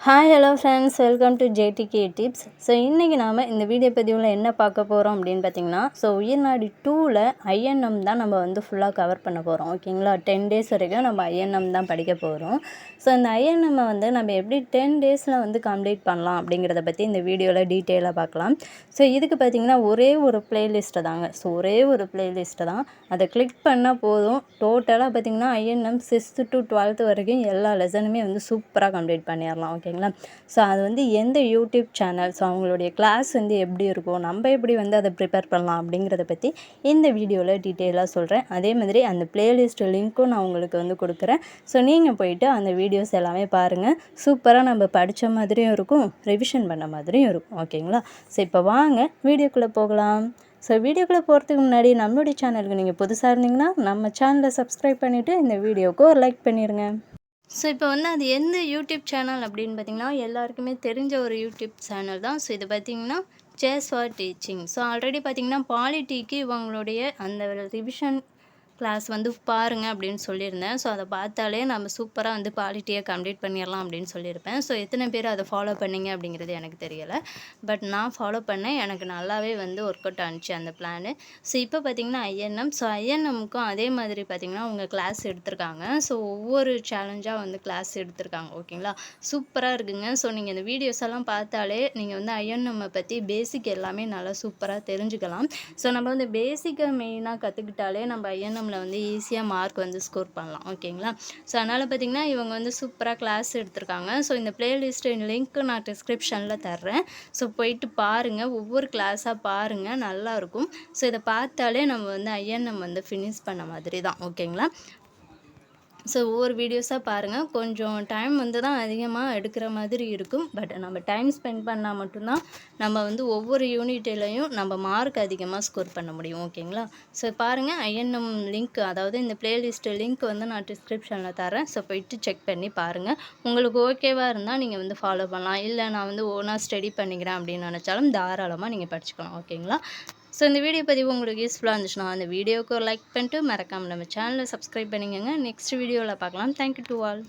Hi hello friends welcome to JDK tips so இன்றைக்கி நாம் இந்த வீடியோ பதிவில் என்ன பார்க்க போகிறோம் அப்படின்னு பார்த்தீங்கன்னா ஸோ உயிர்நாடி டூவில் ஐஎன்எம் தான் நம்ம வந்து ஃபுல்லாக கவர் பண்ண போகிறோம் ஓகேங்களா டென் டேஸ் வரைக்கும் நம்ம ஐஎன்எம் தான் படிக்க போகிறோம் ஸோ இந்த ஐஎன்எம்மை வந்து நம்ம எப்படி டென் டேஸில் வந்து கம்ப்ளீட் பண்ணலாம் அப்படிங்கிறத பற்றி இந்த வீடியோவில் டீட்டெயிலாக பார்க்கலாம். ஸோ இதுக்கு பார்த்திங்கன்னா ஒரே ஒரு ப்ளேலிஸ்ட்டை தாங்க. ஸோ ஒரே ஒரு ப்ளேலிஸ்ட்டை தான். அதை கிளிக் பண்ணால் போதும். டோட்டலாக பார்த்திங்கன்னா ஐஎன்எம் சிக்ஸ்த்து டு டுவெல்த்து வரைக்கும் எல்லா லெசனுமே வந்து சூப்பராக கம்ப்ளீட் பண்ணிடலாம். ஓகே ஓகேங்களா ஸோ அது வந்து எந்த யூடியூப் சேனல் ஸோ அவங்களுடைய கிளாஸ் வந்து எப்படி இருக்கும் நம்ம எப்படி வந்து அதை ப்ரிப்பேர் பண்ணலாம் அப்படிங்கிறத பற்றி இந்த வீடியோவில் டீட்டெயிலாக சொல்கிறேன் அதே மாதிரி அந்த பிளேலிஸ்ட் லிங்க்கும் நான் உங்களுக்கு வந்து கொடுக்குறேன். ஸோ நீங்கள் போயிட்டு அந்த வீடியோஸ் எல்லாமே பாருங்கள் சூப்பராக நம்ம படித்த மாதிரியும் இருக்கும் ரிவிஷன் பண்ண மாதிரியும் இருக்கும். ஓகேங்களா? ஸோ இப்போ வாங்க வீடியோக்குள்ளே போகலாம். ஸோ வீடியோக்குள்ளே போகிறதுக்கு முன்னாடி நம்மளுடைய சேனலுக்கு நீங்கள் புதுசாக இருந்தீங்கன்னா நம்ம சேனலை சப்ஸ்கிரைப் பண்ணிவிட்டு இந்த வீடியோவுக்கு ஒரு லைக் பண்ணிடுங்க ஸோ இப்போ வந்து அது எந்த யூடியூப் சேனல் அப்படின்னு பார்த்தீங்கன்னா எல்லாருக்குமே தெரிஞ்ச ஒரு யூடியூப் சேனல் தான். ஸோ இது பார்த்திங்கன்னா chase for teaching so already பார்த்திங்கன்னா பாலிட்டிக்கு இவங்களுடைய அந்த ரிவிஷன் கிளாஸ் வந்து பாருங்கள் அப்படின்னு சொல்லியிருந்தேன். ஸோ அதை பார்த்தாலே நம்ம சூப்பராக வந்து பாலிட்டியை கம்ப்ளீட் பண்ணிடலாம் அப்படின்னு சொல்லியிருப்பேன். ஸோ எத்தனை பேர் அதை ஃபாலோ பண்ணிங்க அப்படிங்கிறது எனக்கு தெரியலை. பட் நான் ஃபாலோ பண்ணேன். எனக்கு நல்லாவே வந்து ஒர்க் அவுட் ஆனிச்சு அந்த பிளானு ஸோ இப்போ பார்த்திங்கன்னா ஐஎன்எம் ஸோ ஐஎன்எம்க்கும் அதே மாதிரி பார்த்திங்கன்னா அவங்க கிளாஸ் எடுத்திருக்காங்க. ஸோ ஒவ்வொரு சேலஞ்சாக வந்து கிளாஸ் எடுத்திருக்காங்க. ஓகேங்களா? சூப்பராக இருக்குங்க. ஸோ நீங்கள் இந்த வீடியோஸ் எல்லாம் பார்த்தாலே நீங்கள் வந்து ஐஎன்எம்மை பற்றி பேசிக் எல்லாமே நல்லா சூப்பராக தெரிஞ்சுக்கலாம். ஸோ நம்ம வந்து பேசிக்கை மெயினாக கற்றுக்கிட்டாலே நம்ம ஐஎன்எம் எக்ஸாமில் வந்து ஈஸியாக மார்க் வந்து ஸ்கோர் பண்ணலாம். ஓகேங்களா ஸோ அதனால் பார்த்திங்கன்னா இவங்க வந்து சூப்பராக கிளாஸ் எடுத்திருக்காங்க. ஸோ இந்த ப்ளேலிஸ்ட்டு லிங்க்கு நான் டிஸ்கிரிப்ஷனில் தர்றேன். ஸோ போயிட்டு பாருங்கள் ஒவ்வொரு கிளாஸாக பாருங்கள் நல்லாயிருக்கும் ஸோ இதை பார்த்தாலே நம்ம வந்து ஐஎன்எம் வந்து ஃபினிஷ் பண்ண மாதிரி தான் ஓகேங்களா ஸோ ஒவ்வொரு வீடியோஸாக பாருங்கள் கொஞ்சம் டைம் வந்து தான் அதிகமாக எடுக்கிற மாதிரி இருக்கும். பட் நம்ம டைம் ஸ்பெண்ட் பண்ணால் மட்டும்தான் நம்ம வந்து ஒவ்வொரு யூனிட்டிலையும் நம்ம மார்க் அதிகமாக ஸ்கோர் பண்ண முடியும். ஓகேங்களா ஸோ பாருங்கள் ஐஎன்எம் லிங்க் அதாவது இந்த பிளேலிஸ்ட்டு லிங்க் வந்து நான் டிஸ்கிரிப்ஷனில் தரேன் ஸோ போயிட்டு செக் பண்ணி பாருங்கள் உங்களுக்கு ஓகேவாக இருந்தால் நீங்கள் வந்து ஃபாலோ பண்ணலாம். இல்லை நான் வந்து ஓனாக ஸ்டடி பண்ணிக்கிறேன் அப்படின்னு நினச்சாலும் தாராளமாக நீங்கள் படிச்சுக்கலாம். ஓகேங்களா ஸோ இந்த வீடியோ பதிவு உங்களுக்கு யூஸ்ஃபுல்லாக இருந்துச்சுன்னா அந்த வீடியோவுக்கு லைக் பண்ணிட்டு மறக்காமல் நம்ம சேனலை சப்ஸ்கிரைப் பண்ணிக்கோங்க. நெக்ஸ்ட் வீடியோவில் பார்க்கலாம். Thank you to all